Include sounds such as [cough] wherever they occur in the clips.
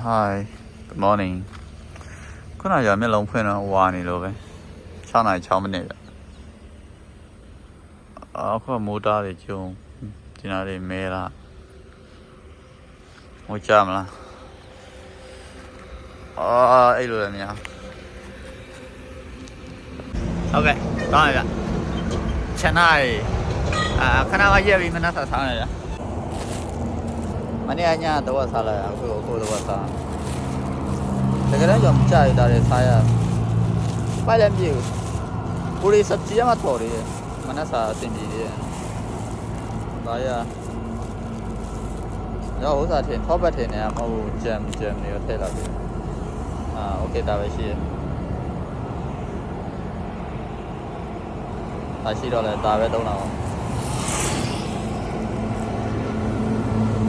Hi Good morning ခုနကမျက်လုံးဖွင့်တော့ဝါနေလို့ပဲ6နာရီ6မိနစ်ပဲအခုမိုးတားတွေကျုံဒီနားတွေမဲလာဟိုကြမလားအာအဲ့လိုလည်းမရဟုတ်ကဲ့တောင်းရပြချန်နိုင်အာခဏမှရက်ပြီးမနှက်ဆက်ဆောင်ရပြ မနေ့ကညတော့စားလိုက်အခုအခုတော့စားတကယ်တော့ကြောင့်ကြာရတာတွေစားရပိုက်လည်းမြေဘူးပူရီစပ်ကြီးမှတော်တယ်မနှက်စားအဆင်ပြေတယ်ဒါရရောဥစားထင်ထောပတ်ထင်နေရမဟုတ်ဘူးဂျမ်ဂျမ်တွေထည့်လာပြီအာโอเคဒါပဲရှိရဒါရှိတော့လဲဒါပဲသုံးတာ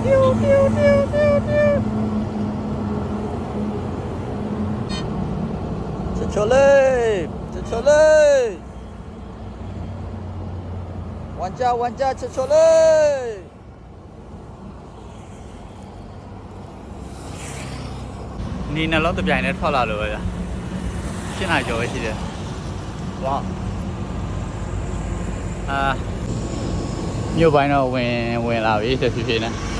ပါ Pew, pew, pew, pew, pew. ချချလေးချချလေးဝန်ကြဝန်ကြချချလေးနီနှလုံးတစ်ပြိုင်နဲ့ထွက်လာလို့ပဲဗျာရှင်းနိုင်ကြော်ပဲရှိတယ်ဝါအာမြို့ပိုင်းတော့ဝင်ဝင်လာပြီတဖြည်းဖြည်းနဲ့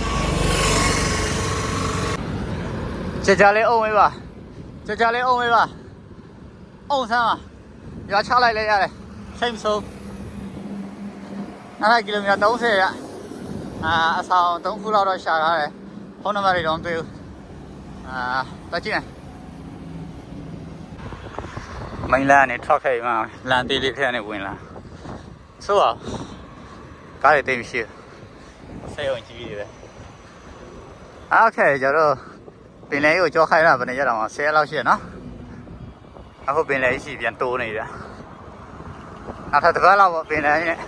ကြာကြာလေးအုံမေးပါကြာကြာလေးအုံမေးပါအုံဆန်းပါရွာချလိုက်လဲရတယ်ချိန်မဆုံး900ကီလိုမီတာ30ရအာအဆောင်3ခုလောက်တော့ရှာထားတယ်ဖုန်းနံပါတ်တွေတော့မပေးဘူးအာတက်ကြည့်မယ်မိုင်းလာနဲ့ထွက်ခဲ့မှလမ်းသေးလေးထဲကနေဝင်လာဆိုတော့ကားတွေတိတ်မရှိဘူးစိတ်ဝင်ကြည့်ရတယ်အားခဲကြတော့ ပင်လေးကိုကြောခိုင်းတာဘယ်နဲ့ရတော့10လောက်ရှိရနော်အခုပင်လယ်ရှိပြန်တိုးနေကြနောက်ထပ်တစ်ပတ်လောက်ပေါ့ပင်လယ်နဲ့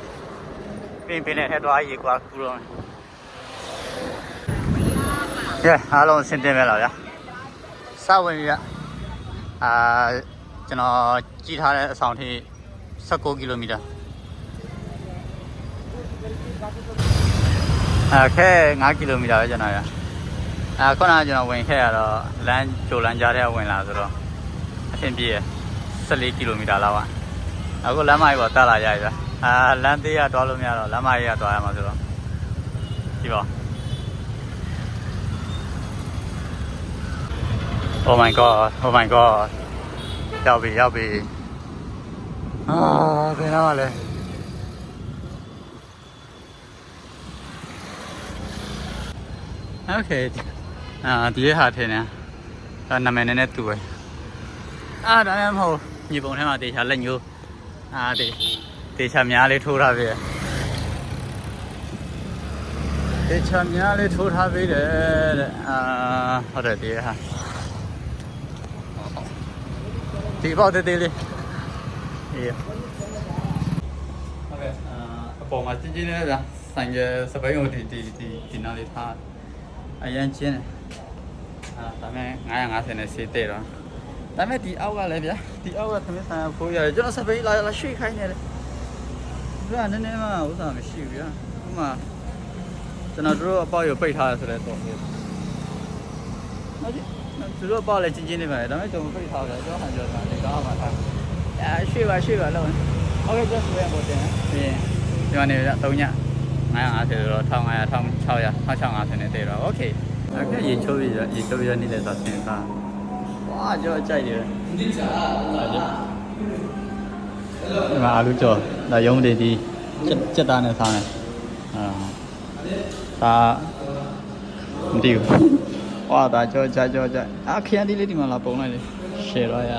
ပင်ပင်လယ်ထဲသွားရေကွာကူတော့ကဲအားလုံးအဆင်ပြေမဲ့လားဗျာစဝင်ပြီဗျအာကျွန်တော်ကြည့်ထားတဲ့အဆောင်ထိ16ကီလိုမီတာအဲခဲ9ကီလိုမီတာပဲကျွန်တော်ရ အဲခုနကကျွန်တော်ဝင်ခဲ့ရတော့လမ်းကြိုလမ်းကြားထဲဝင်လာဆိုတော့အဆင်ပြေရ14ကီလိုမီတာလောက်อ่ะအခုလမ်းမကြီးပေါ်တက်လာကြပြီအာလမ်းသေးရသွားလို့မရတော့လမ်းမကြီးကသွားရမှာဆိုတော့ဒီပါ Oh my god Oh my god ရောက်ပြီရောက်ပြီအာဘယ်တော့လဲ Okay အာဒီရဟာထင်တယ်ဒါနာမည်နည်းနည်းတူပဲအာဒါလည်းမဟုတ်မြေပုံထဲမှာတေချာလက်ညိုးအာတေတေချာများလေးထိုးထားပြီတေချာများလေးထိုးထားပြီတဲ့အာဟုတ်တယ်ဒီဟာဒီပေါက်တေးသေးလေးအေးဟုတ်ကဲ့အာအပေါ်မှာချင်းချင်းလေးဗျာဆိုင်ကျစပိန်ကိုဒီဒီဒီဒီနားလေးထားအရန်ချင်းအာ ဒါမဲ့950နဲ့စေးတဲ့တော့ ဒါပေမဲ့ဒီအောက်ကလည်းဗျာဒီအောက်ကသမင်းဆိုင်ဖိုးရတယ်ကျွန်တော်စပိတ်လာလာရွှေ့ခိုင်းနေတယ်ဒီကနည်းနည်းမှဥစ္စာမရှိဘူးဗျာဥမာကျွန်တော်တို့အပေါက်ရပိတ်ထားရဆိုတဲ့တော့ဟုတ်ပြီသူတို့အပေါက်လည်းချင်းချင်းနေပါလေဒါပေမဲ့ကျွန်တော်ပိတ်ထားတယ်ကျွန်တော်ဟန်ပြောတာလေကောင်းပါလားအဲရွှေ့ပါရွှေ့ပါလို့ဟုတ်ကဲ့ကျဆိုရပေါ်တင်ပြီးရင်ဒီမှာနေဗျာ3ည950ဆိုတော့1500 1600 1650နဲ့တည်တော့โอเค အဲ့ကရေချိုးပြီးရရေချိုးပြီးရနေလဲဆိုသင်သားဝါကြောကြိုက်တယ်ဒီစားအဲ့ဒါအာလူကြောဒါရုံးတွေဒီစက်သားနဲ့စားတယ်အာဒါမသိဘူးဝါဒါကြောကြကြောကြအခရန်ဒီလေးဒီမှာလာပုံလိုက်လေရှယ်တော့ရ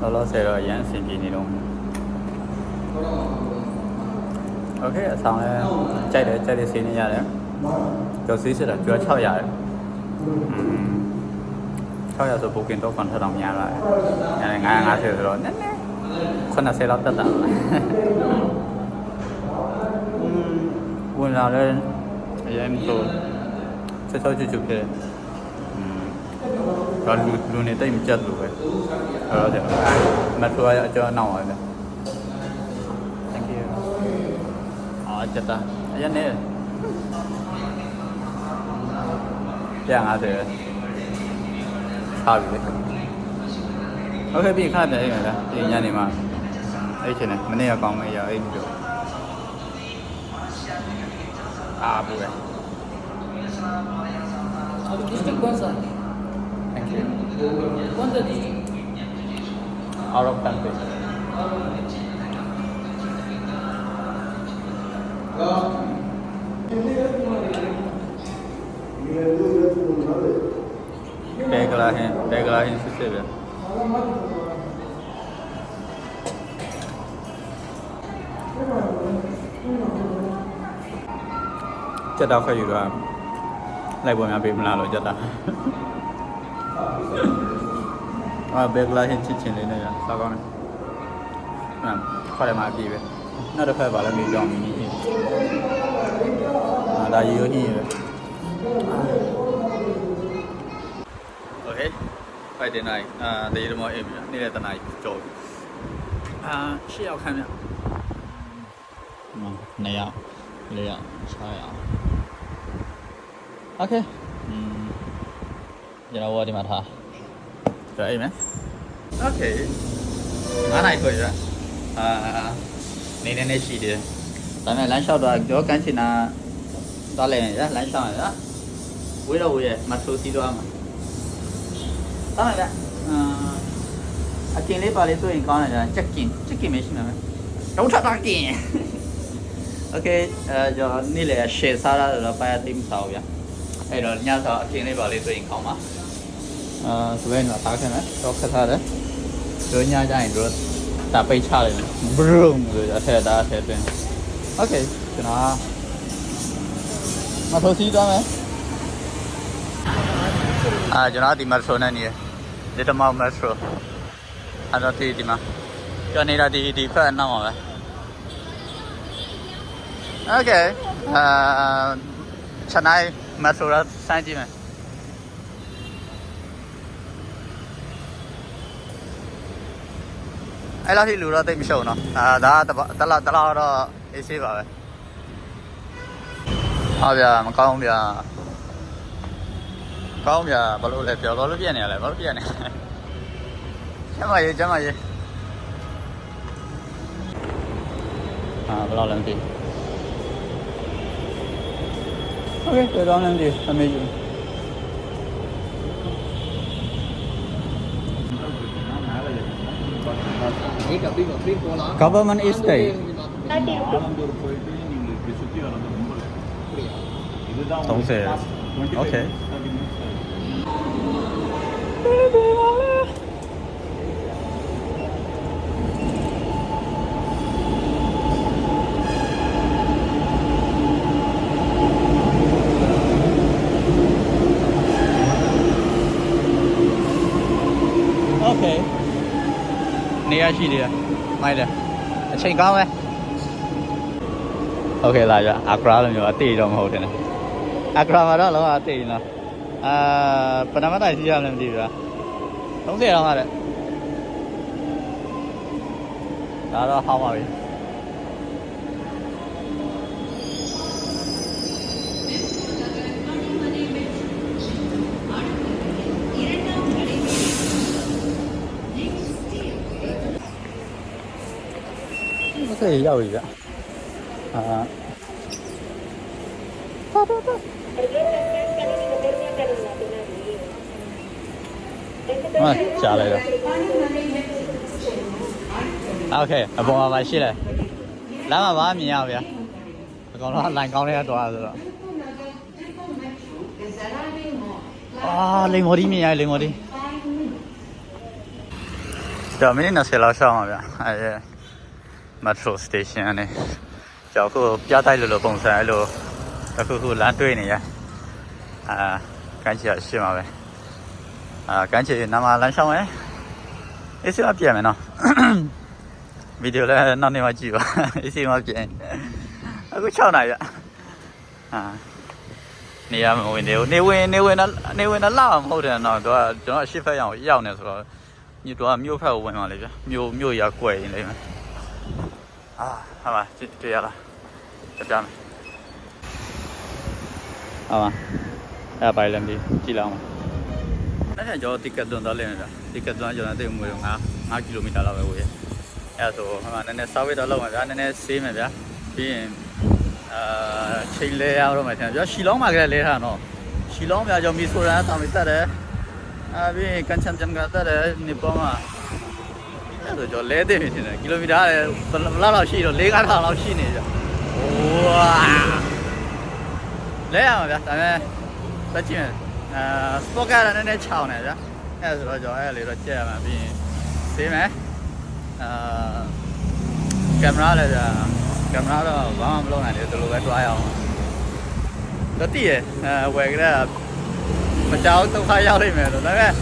လောလောဆယ်တော့ရန်အဆင်ပြေနေတော့โอเคအဆောင်လဲကြိုက်တယ်ကြိုက်တယ်စီးနေရတယ် 舊時識人住喺秋日，嗯，秋日就冇見到粉出林嘢啦，人哋嗌嗌條條，呢呢，困下死粒得啦。嗯，換下咧，也唔錯，即係收住住嘅。còn ừ. luôn này tay [laughs] mình chật rồi rồi. Thì mặt tôi cho nào rồi. Thank you. Ờ chật à anh này 150ပဲစားပြီလေโอเคပြီခဏပြန်အိမ်မယ်ဗျာဒီညနေမှာအဲ့ချင်တယ်မနေ့ကကောင်းမေးရအိမ်ပြီးတော့အားပူတယ် District Kwanzaa. thank you Kwanzaa district. out of country Begla hin, begla hin စစ်စစ်ပဲကြက်တော့ခွဲယူတော့လိုက်ပေါ်များပေးမလားလို့ကြက်တာအာဘ egla hin ချစ်ချင်လေးနဲ့စားကောင်းတယ်အဲ့ခွဲတယ်မှာအပြည့်ပဲနောက်တစ်ဖက်ပါလဲမေးကြောင်းမီနီဟင်းအာဒါရိုးဟင်းပဲโဖိုက်တင်နိုင်အာတရေတမောအိမ်ပြီနေတဲ့တနားကြော်ပြီအာရှစ်ယောက်ခန့်မြမနှစ်ယောက်လေးယောက်ခြားယောက်โอเคอืมကျွန်တော်ဝါဒီမှာထားကြအိမ်မယ်โอเคအားနိုင်ခွေရအာနေနေနေရှိတယ်ဒါပေမဲ့လမ်းလျှောက်တော့ကြောကန်းချင်တာသွားလဲရလမ်းလျှောက်ရဝေးတော့ဝေးရမထိုးစီးတော့မှာ တောင်းလိုက်လားအာအကျင်လေးပါလေးဆိုရင်ကောင်းတယ်ကြာချက်ကင်ချက်ကင်မရှိမှာမယ်တော့ထတာကင်โอเคအဲကျွန်တော်နေ့လေ share စားရတော့ပါရသိမစားဘူးဗျအဲ့တော့ညစာအကျင်လေးပါလေးဆိုရင်ကောင်းပါအာဆိုရင်တော့တားခဲ့မယ်တော့ခက်ထားတယ်တို့ညကြရင်တို့တာပိတ်ချလိုက်မယ်ဘရုံလို့အထက်တာအထက်တွင်โอเคကျွန်တော်မထိုးစီးသွားမယ် အာကျွန်တော်ဒီမက်ထရိုနဲ့နေ လစ်တမောက်မက်ထရိုအဲ့တော့ဒီဒီမှာကျော်နေတာဒီဒီဖက်အနောက်မှာပဲ Okay အာချန်နိုင်မက်ထရိုရစမ်းကြည့်မယ်အဲ့လောက်ထိလူတော့တိတ်မရှုံတော့အာဒါတလားတလားတော့အေးဆေးပါပဲဟုတ်ဗျာမကောင်းဗျာ ကောင်းပြဘာလို့လဲပျော်တော်လို့ပြက်နေရလဲဘာလို့ပြက်နေကျမကြီးကျမကြီးအာဘယ်လောက်လဲမသိโอเคပျော်တော်လည်းမသိအမေကြီးကဗမန်အစ်တေ30 okay Okay နေရရှိသေးတယ်မိုက်တယ်အချိန်ကောင်းပဲ Okay လာကြအကရာလိုမျိုးအတေးတော့မဟုတ်တယ်နော်အကရာမှာတော့လောကအတေးနော်အာပဏမတိုင်းရှိရမလဲမသိဘူးလား 总体上来的，拿到好马威。这也要一个啊！哒哒。 ဟာကြားလိုက်တော့ Okay အပေါ်မှာပါရှိလဲလမ်းမှာပါမြင်ရဗျာအကောင်တော့လိုင်းကောင်းတဲ့တော့ဆိုတော့အာလိမ်မော်ဒီမြင်ရလိမ်မော်ဒီတော့မင်းနဲ့ဆယ်လောက်ရှောင်းပါဗျာအဲမက်ထရိုစတေရှင်အနေကျောက်ကိုပြတိုက်လို့လို့ပုံစံအဲ့လိုအခုခုလမ်းတွေ့နေရအာကန့်ချီရရှင်းပါပဲ အာကမ်းခြေနာမလမ်းရှောင်းရယ်အေးဆေးမပြန်မယ်နော်ဗီဒီယိုလည်းနောက်နေ့မှကြည့်ပါအေးဆေးမပြန်အခု6နာရီဟာနေရမဝင်တယ်နေဝင်နေဝင်တော့နေဝင်တော့လောက်မဟုတ်တယ်နော်သူကကျွန်တော်အရှိဖက်ရအောင်ရောက်နေဆိုတော့မြို့တော်မြို့ဖက်ကိုဝင်ပါလေဗျမြို့မြို့ရကွယ်ရင်လေးမယ်အာဟာပါတွေ့ရလားကြမ်းမယ်ဟာပါအဲ့ပါလမ်းကြီးကြည့်လောက်ပါ င်အဲ့ဒါကျော်တိကတ်သွန်တော့လဲနေတာတိကတ်သွန်ကျွန်တော်တိတ်မွေးတော့9 5ကီလိုမီတာလောက်ပဲဝေးရဲ့အဲ့ဒါဆိုဟိုမှာနည်းနည်းစားဝေးတော့လောက်မှာဗျာနည်းနည်းဆေးမယ်ဗျာပြီးရင်အာချိန်လဲရတော့မှထင်ဗျာရှီလောင်းမှာကလေးလဲထားတော့ရှီလောင်းဗျာကျော်မီဆိုရန်ဆောင်ပြီးတက်တယ်အာပြီးရင်ကန်ချန်ချန်ကတက်တယ်နေပေါ်မှာအဲ့ဒါကျော်လဲတဲ့နေတယ်ကီလိုမီတာလည်းဘယ်လောက်လောက်ရှိတော့၄-၅ထောင်လောက်ရှိနေကြဝါလဲရမှာဗျာဒါပေမဲ့သက်ကြည့်မယ် အာစပေါ့ကလည်းနည်းနည်းချောင်းနေဗျာအဲ့ဒါဆိုတော့ကျော်အဲ့လေတော့ကြက်ရမှာပြီးရင်ဆေးမယ်အာကင်မရာလည်းဗျာကင်မရာတော့ဘာမှမလုပ်နိုင်သေးဘူးဒီလိုပဲတွားရအောင်တော့တည်ရအဲဝယ်ကြတဲ့မကြောက်ဒုက္ခရောက်နေမယ်လို့ဒါပေမဲ့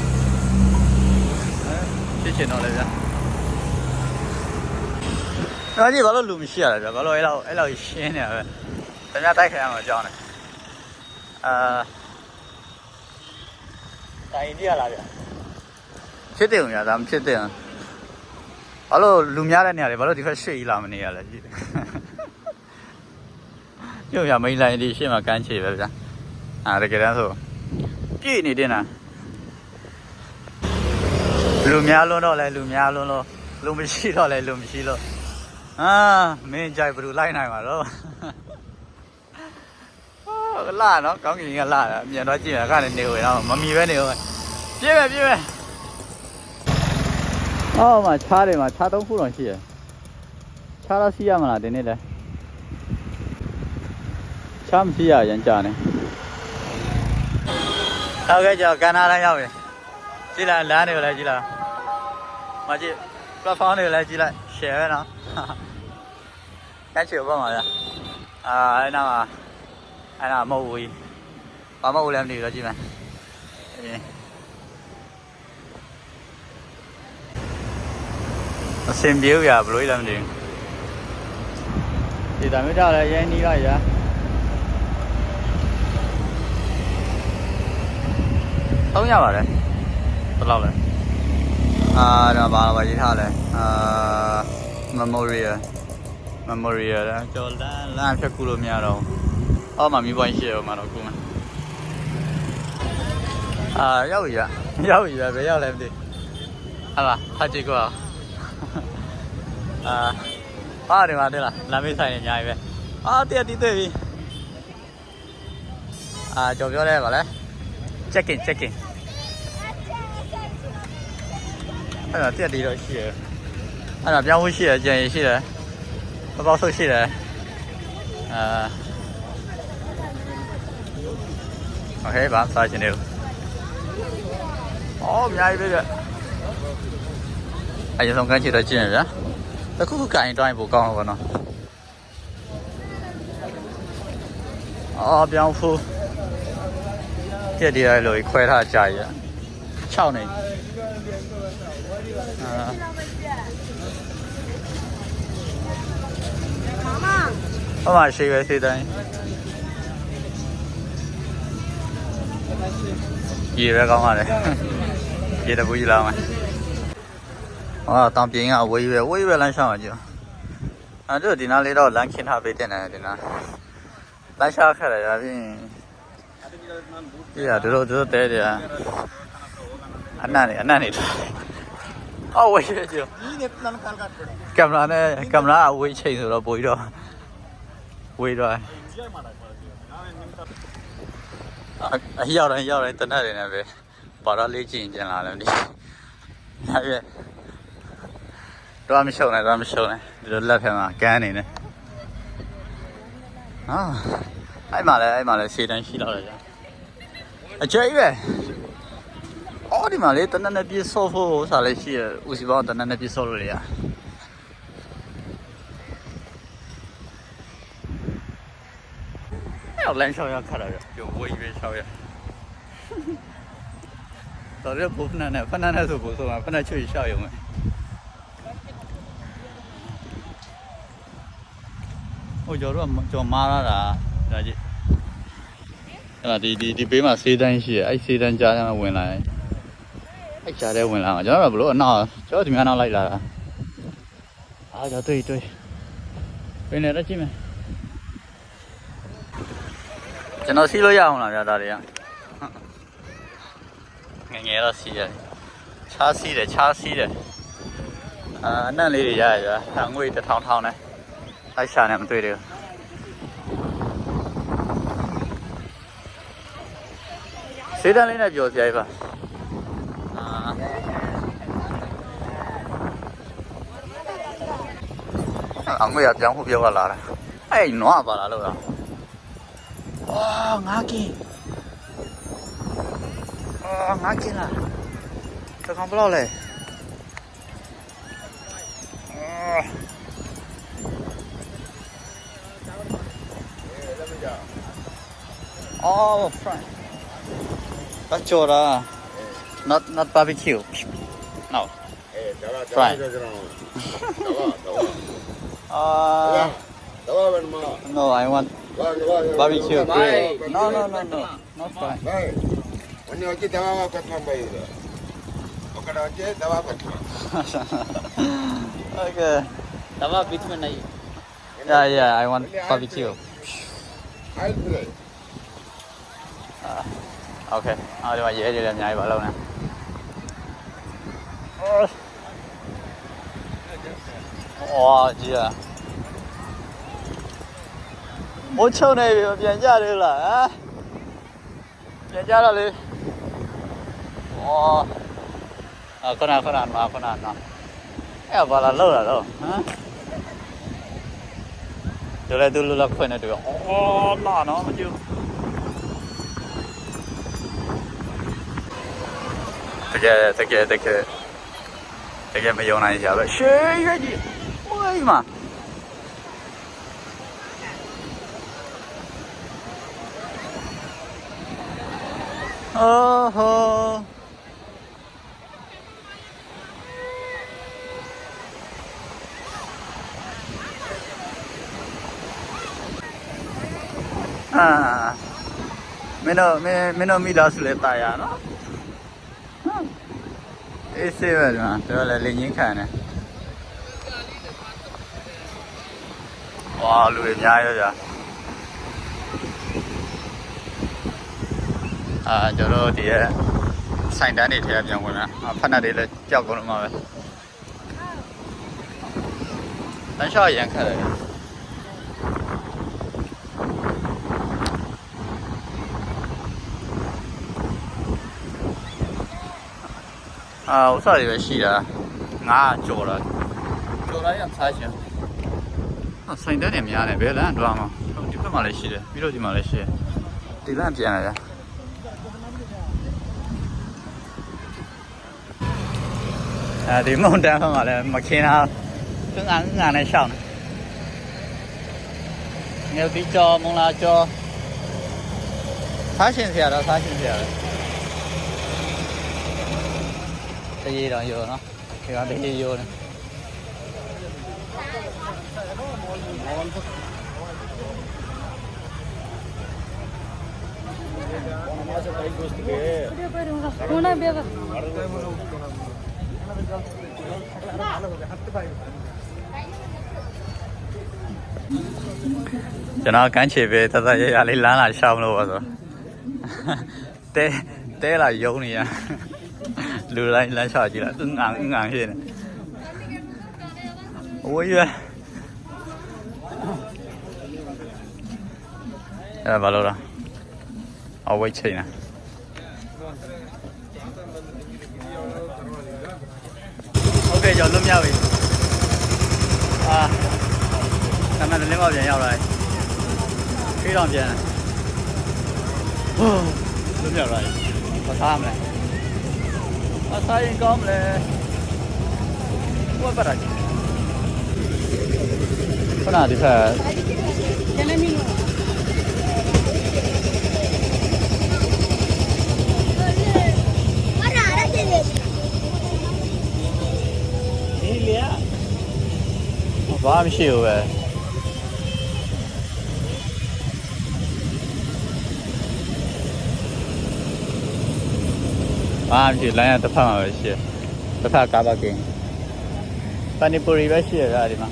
ဖြစ်ချင်တော့လေဗျာတော့ကြီးဘာလို့လူမရှိရလဲဗျာဘာလို့အဲ့လောက်အဲ့လောက်ရှင်းနေရပဲတ냐တိုက်ခိုင်းရမှာကြောင်းတယ်အာ တိုင်ပြရလားဗျာဖြစ်တယ်ဦးညာဒါမဖြစ်တယ်ဘာလို့လူများတဲ့နေရာလေဘာလို့ဒီခက်ရွှေ့ကြီးလာမနေရလဲကြည့်ညို့ရမိန်လိုင်းဒီရှေ့မှာကန်းချေပဲဗျာအာတကယ်တမ်းဆိုပြည့်နေတင်တာလူများလွန်းတော့လဲလူများလွန်းလို့လူမရှိတော့လဲလူမရှိလို့အာမင်းကြိုက်ဘယ်လိုလိုက်နိုင်မှာတော့ဟော လာနော်ကောင်းကင်ကလာတာအမြန်တော့ကြည့်ရခါနဲ့နေဝင်တော့မမီပဲနေဝင်ပြည့်ပဲပြည့်ပဲအော်မှာခြားတယ်မှာခြားသုံးခုတော့ရှိရခြားတော့ရှိရမလားဒီနေ့လဲခြားမရှိရရန်ကြာနေဟုတ်ကဲ့ကြောကန်နာလမ်းရောက်ပြီကြည့်လိုက်လမ်းတွေကိုလည်းကြည့်လိုက်မကြည့် platform တွေကိုလည်းကြည့်လိုက် share ပဲနော်တက်ချေဘာမှာလဲအာအဲ့နာမှာ အဲ့နာမဟုတ်ဘူးဘာမဟုတ်လဲမသိဘူးတော့ကြည့်မယ်အေးအစင်ပြေးရဘလို့လဲမသိဘူးဒီတမျိုးတော့လည်းရိုင်းနီးလိုက်ရသုံးရပါတယ်ဘယ်လောက်လဲအာတော့ဘာဘာရေးထားလဲအာ memorial memorial လဲကျော်လမ်းလမ်းဖြတ်ကူလို့မရတော့ဘူး အော်မှာမိပွိုင်းရှိရောမှာတော့ကူမှာအာရောက်ရရောက်ရပဲရောက်လဲမသိဟာလားဖတ်ကြည့်ကွာအာဟာဒီမှာတင်လားလမ်းမေးဆိုင်နေအများကြီးပဲအာတည့်တီးတွေ့ပြီအာကျော်ပြောလဲပါလဲ check in check in အဲ့ဒါတက်တီတော့ရှိရယ်အဲ့ဒါပြောင်းဖို့ရှိရယ်ကြံရည်ရှိတယ်ပပောက်ဆုပ်ရှိတယ်အာ okay பாப்சா சினில் Ồ, nhai bây giờ Anh không cái chỉ đợi chuyện nữa Nó cũng cứ cài cho anh bố con của nó. Ờ, Ồ, biang phu. Cái đi ai lùi khoe thà chạy vậy Chào này. À. Mama Mama, she was sitting ရလို့ခွဲထားကြရ6နေအာဟောမှာရှိပဲစေးတိုင်းရေပဲကောင်းပါလေရေတပူကြီးလာမယ်ဟောတောင်ပြင်းကဝေးပဲဝေးပဲလမ်းရှောင်းအောင်ကြည့်အဲ့တို့ဒီနားလေးတော့လမ်းခင်းထားပေးတဲ့နေဒီနားလမ်းရှောင်းခက်တယ်ဒါဖြင့်ဒီကတို့တို့တဲတယ်အနံ့နေအနံ့နေတယ်အော်ဝေးပဲကြည့်ကင်မရာနဲ့ကင်မရာအဝေးချိန်ဆိုတော့ပို့ပြီးတော့ဝေးတော့ အရောက်တိုင်းရောက်တိုင်းတနက်တွေနဲ့ပဲပါတော့လေးကျင်ကျင်လာတယ်ဒီနားရဲ့တော့မရှုံနဲ့တော့မရှုံနဲ့ဒီလိုလက်ဖက်မှာကန်းနေတယ်ဟာအဲ့မှာလဲအဲ့မှာလဲခြေတန်းရှိတော့တယ်ကြာအကျိပဲအော်ဒီမှာလေတနက်နဲ့ပြေဆော့ဖို့စားလေးရှိရဦးစီပေါင်းတနက်နဲ့ပြေဆော့လို့လေရ ရောက်လမ်းလျှောက်ရခတ်တာပြပြောဝေးကြီးပဲလျှောက်ရတော်ရဘုဖနာနဲ့ဖနာနဲ့ဆိုဘုဆိုတာဖနာချွေလျှောက်ရုံပဲဟိုကျော်တော့ကျော်မားရတာဒါကြီးအဲ့ဒါဒီဒီဒီဘေးမှာဆေးတန်းရှိရအဲ့ဆေးတန်းကြားထဲမှာဝင်လာတယ်အဲ့ကြားထဲဝင်လာမှာကျွန်တော်တို့ဘလို့အနောက်ကျွန်တော်ဒီမှာနောက်လိုက်လာတာအားကြော်တွေ့တွေ့ဘယ်နဲ့တော့ကြည့်မယ် ကျွန်တော်စီးလို့ရအောင်လားဗျာဒါတွေကငယ်ငယ်တော့စီးရတယ်ချားစီးတယ်ချားစီးတယ်အာအနံ့လေးတွေရရရငွေတစ်ထောင်ထောင်နဲ့လိုက်ရှာနေမတွေ့သေးဘူးစေးတန်းလေးနဲ့ပြောစရာကြီးပါအာအငွေရပြောင်းဖို့ပြောကလာတာအဲ့နွားပါလားလို့လား ဝါငါကင်းအာငါကင်းလားတကောင်ဘယ်လောက်လဲအာအော် fry ဘာကြော်တာ not not barbecue no Eh, dawa, dawa Fry. aja jangan. Dawa, dawa. uh Dawa ben ma. no i want Dawa, dawa. Barbecue grill. No, no, no, no. Not fine. మొన్న వచ్చి దవా పెట్టినాం పోయి ఒకడ వచ్చి దవా పెట్టినాం ఓకే దవా బీచ్ మీద అయ్యి yeah yeah I want barbecue okay అది mà dễ đi làm nhảy vào lâu nè Oh, yeah. များကြီးပါလုံးနေအော်ကြီးอ่ะမိုးချုံနေပြီပြန်ကြတယ်လားဟမ်ပြန်ကြတော့လေအော်အာခဏခဏနာခဏနာအဲ့ဘာလာလောက်လာတော့ဟမ်ဒီလေသူလူလောက်ခွင့်နေတယ်အော်လာနော်မကြည့်တကယ်တကယ်တကယ်တကယ်မယုံနိုင်ကြပဲရှေးရွက်ကြီးဝိုင်းမှာ အော်ဟိုအာမင်းတို့မင်းမင်းတို့မိသားစုလည်းတာရနော်အေးဆေးပဲဒီမှာတော်လည်းလင်းချင်းခံတယ်ဝါလူတွေအများရောကြာ အာကျွန်တော်တို့ဒီရဲ့ဆိုင်တန်းတွေထဲကပြန်ဝင်လာအာဖက်နက်တွေလည်းကြောက်ကုန်လို့မှာပဲတန်းရှော့ရန်ခက်တယ်အာဥစ္စာတွေပဲရှိတာငါးကြော်တာကြော်တာရစားချင်အာဆိုင်တန်းတွေများတယ်ဘယ်လမ်းတွားမှာဒီဘက်မှာလည်းရှိတယ်ပြီးတော့ဒီမှာလည်းရှိတယ်ဒီလမ်းပြန်လာကြအဲဒီမုန်တန်း ဘက်မှာလည်းမခင်းတာကငါငါနဲ့ရှောင်းနေငယ်ပြီးကြော်မုံလာကြော်စားရှင်ဆရာတော့စားရှင်ဆရာတော့တရေတောင်ရောနော်ဒီကတရေရောနေ ကျွန်တော်ကန်းချေပဲတတရရလေးလမ်းလာရှောင်းလို့ပါဆိုတဲတဲလာယုံနေရလူတိုင်းလမ်းလျှောက်ကြည့်လားအင်းအောင်အင်းအောင်ဖြစ်နေအဝေးရအဲ့ဒါဘာလို့လဲအဝေးချိန်လား 80ကျော်လွတ်မြောက်ပြီအာကမန်တလင်းမောက်ပြန်ရောက်လာပြီခေးတော်ပြန်ဟိုးလွတ်မြောက်လာပြီမသားမလဲမသားရင်ကောင်းမလဲဘယ်ပါရကြီးခုနဒီဆက် ရဘာမှမရှိဘူးပဲဘာမှမရှိလမ်းရတစ်ဖက်မှာပဲရှိတစ်ဖက်ကားပါကင်းပန်နီပူရီပဲရှိရတာဒီမှာ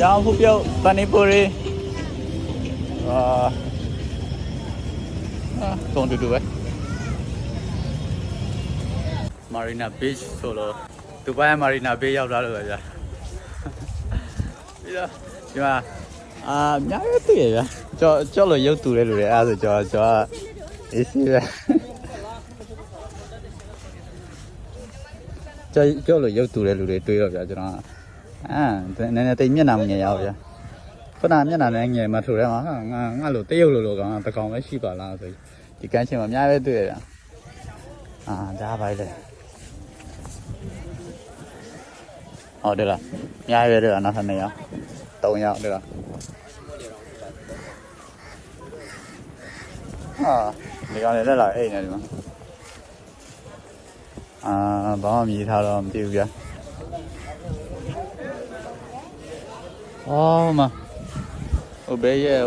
တောင်ဖူပြုတ်ပန်နီပူရီ အာအာကုန်တူတူပဲမာရီနာဘီချ်ဆိုလို့ဒူဘိုင်းမာရီနာဘေးရောက်လာလို့ပဲဗျာပြီးတော့ဒီမှာအာအများကြီးတွေ့ရဗျာကြောကြောလို့ရုပ်တူတဲ့လူတွေအဲ့ဒါဆိုကြောကြောအေးစီပဲကြောကြောလို့ရုပ်တူတဲ့လူတွေတွေ့တော့ဗျာကျွန်တော်ကအာနည်းနည်းတိတ်မျက်နှာမငယ်ရအောင်ဗျာ ခုနမျက်နှာနဲ့ငယ်မှထိုတယ်မှာဟာငါငါလိုတရုပ်လိုလိုကောင်တကောင်ပဲရှိပါလားဆိုဒီကန်းချင်းမှာအများပဲတွေ့ရဗျာအာဒါပါလေဟုတ်တယ်လားအများပဲတွေ့ရနောက်ထပ်နေရောက်၃ရောက်တယ်လားဟာဒီကောင်လည်းလက်လာအိတ်နေဒီမှာအာဘာမှမြည်ထားတော့မသိဘူးဗျာအော်မ ဟိုဘဲရဲ့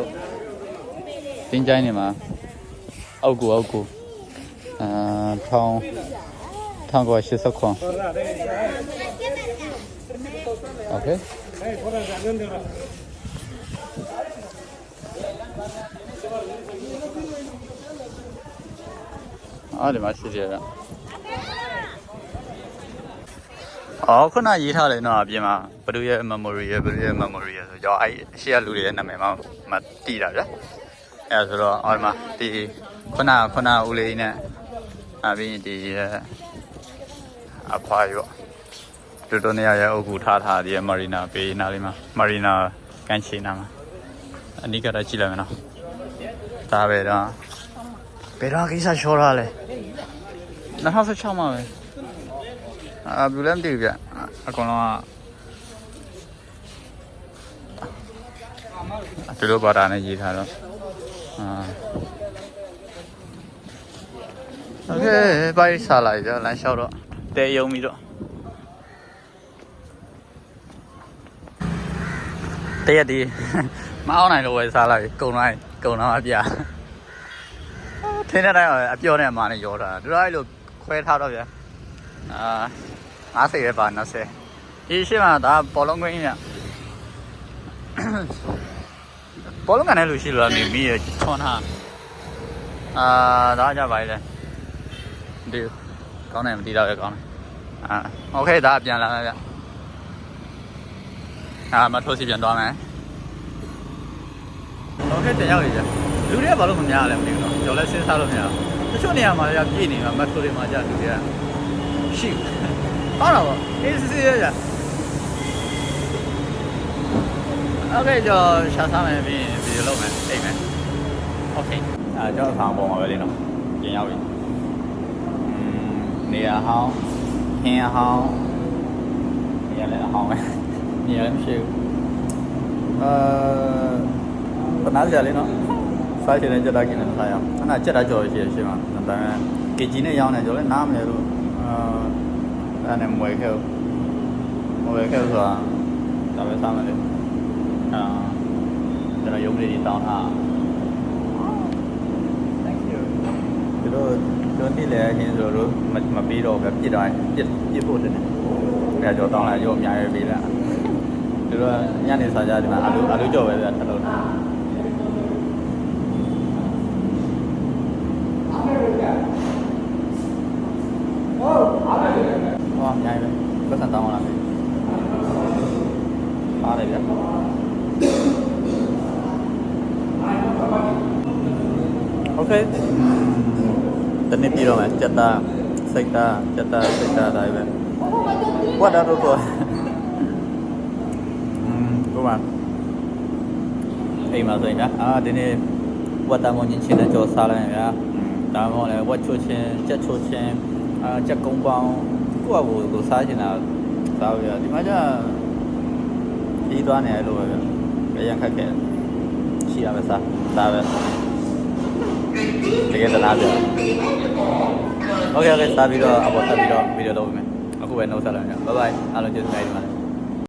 တင်းကြိုင်းနေမှာအောက်ကူအောက်ကူအာထောင်းထောင်းက80ခွ အားဒီမှာရှိတယ်ဗျအော်ခုနရေးထားတယ်နော်အပြင်မှာဘဒူရဲ့ memory ရဲ့ဘဒူရဲ့ memory ရဲ့ဆိုတော့အဲ့အရှိရလူတွေရဲ့နာမည်မှမတည်တာဗျအဲဆိုတော့အော်ဒီမှာဒီခုနခုနဦးလေးနဲ့အပြင်ဒီအဖွားရောတူတူနေရရဲ့အုပ်ကူထားထားဒီမာရီနာပေးနာလေးမှာမာရီနာကန်ချီနာမှာအနိကတော့ကြည့်လိုက်မယ်နော်ဒါပဲတော့ဘယ်တော့ကိစ္စချောထားလဲ2016မှာပဲ အာဘူးလည်းမသိဘူးဗျအကောင်လုံးကဒီလိုပါတာနဲ့ရေးထားတော့အာโอเคဘိုင်စားလိုက်ကြလမ်းလျှောက်တော့တဲယုံပြီးတော့တရက်ဒီ မအောင်နိုင်လို့ဝယ်စားလိုက်ကုံတော့ကုံတော့အပြထင်းတဲ့တိုင်းအပြောနဲ့အမှနဲ့ရောတာတို့အဲ့လိုခွဲထားတော့ဗျာ အာ90ပဲပါ90ဒီရှိမှဒါဘောလုံးကွင်းညဘောလုံးကနေလို့ရှိလို့နေမိရချွန်ထားအာဒါကြပါလေဒီကောင်းတယ်မတီးတော့ပဲကောင်းတယ်အာโอเคဒါပြန်လာမယ်ဗျအာမထိုးစီပြန်သွားမယ်โอเคတင်ရောက်ရကြလူတွေကဘာလို့မများလဲမသိဘူးနော်ကျော်လဲစဉ်းစားလို့မရဘူးတချို့နေရာမှာပြည့်နေမှာမတ်ထိုးတွေမှာကြာလူတွေက ရှိဘူးဟုတ်တော့အေးစစ်စစ်ရကြโอเคကျော်ရှာစားမယ်ပြီးရင်ဗီဒီယိုလုပ်မယ်အိတ်မယ်โอเคအဲကျော်ဆောင်ပေါ်မှာပဲလေနော်ပြင်ရောက်ပြီနေရာဟောင်းခင်းဟောင်းနေရာလည်းအဟောင်းပဲနေရာလည်းမရှိဘူးအဲဘနာကြလေနော်စားချင်တဲ့ကြက်တာกินတယ်စားရအောင်အဲ့ဒါကြက်တာကြော်ရှိရရှိမှာဒါပေမဲ့ KG နဲ့ရောင်းနေကြော်လဲနားမလဲလို့ အာအဲ့နဲ့မွေခဲမွေခဲဆိုတာဒါပဲစားမယ်လေအာကျွန်တော်ရုံးလေးတွေတောင်းထား thank you ဒီလိုကျွန်တော်တိလဲအရင်ဆိုတော့မမပြီးတော့ပဲပြစ်တော့ပြစ်ပြစ်ဖို့တယ်အဲကြောတောင်းလာရောအများကြီးပေးလာဒီလိုညနေစားကြဒီမှာအလူအလူကြော်ပဲပြထပ်လို့ များကြီးပဲပတ်စံတောင်းလာပြီပါတယ်ဗျโอเคတနေ့ပြတော့မယ်စက်သားစိတ်သားစက်သားစိတ်သားဒါပဲဘွားတော့တော့อืมကိုပါအိမ်မှာဆိုရင်ဗျာအာဒီနေ့ဝတ်တမောင်းချင်းချင်းနဲ့ကြော်စားလိုက်ဗျာဒါမှမဟုတ်လည်းဝတ်ချိုချင်းကြက်ချိုချင်းအာကြက်ကုန်းပေါင်း ကိုယ့်အဘူကိုစားချင်တာစားဗျာဒီမှာကျပြီးသွားနေရလို့ပဲဗျာအရင်ခက်ခဲရှိရပဲစားစားပဲတကယ်တလားဗျာโอเคโอเคစားပြီးတော့အပေါ်တက်ပြီးတော့ဗီဒီယိုလုပ်ပေးမယ်အခုပဲနှုတ်ဆက်လိုက်ကြ bye bye အားလုံးကျေးဇူးတင်ပါတယ် ယ်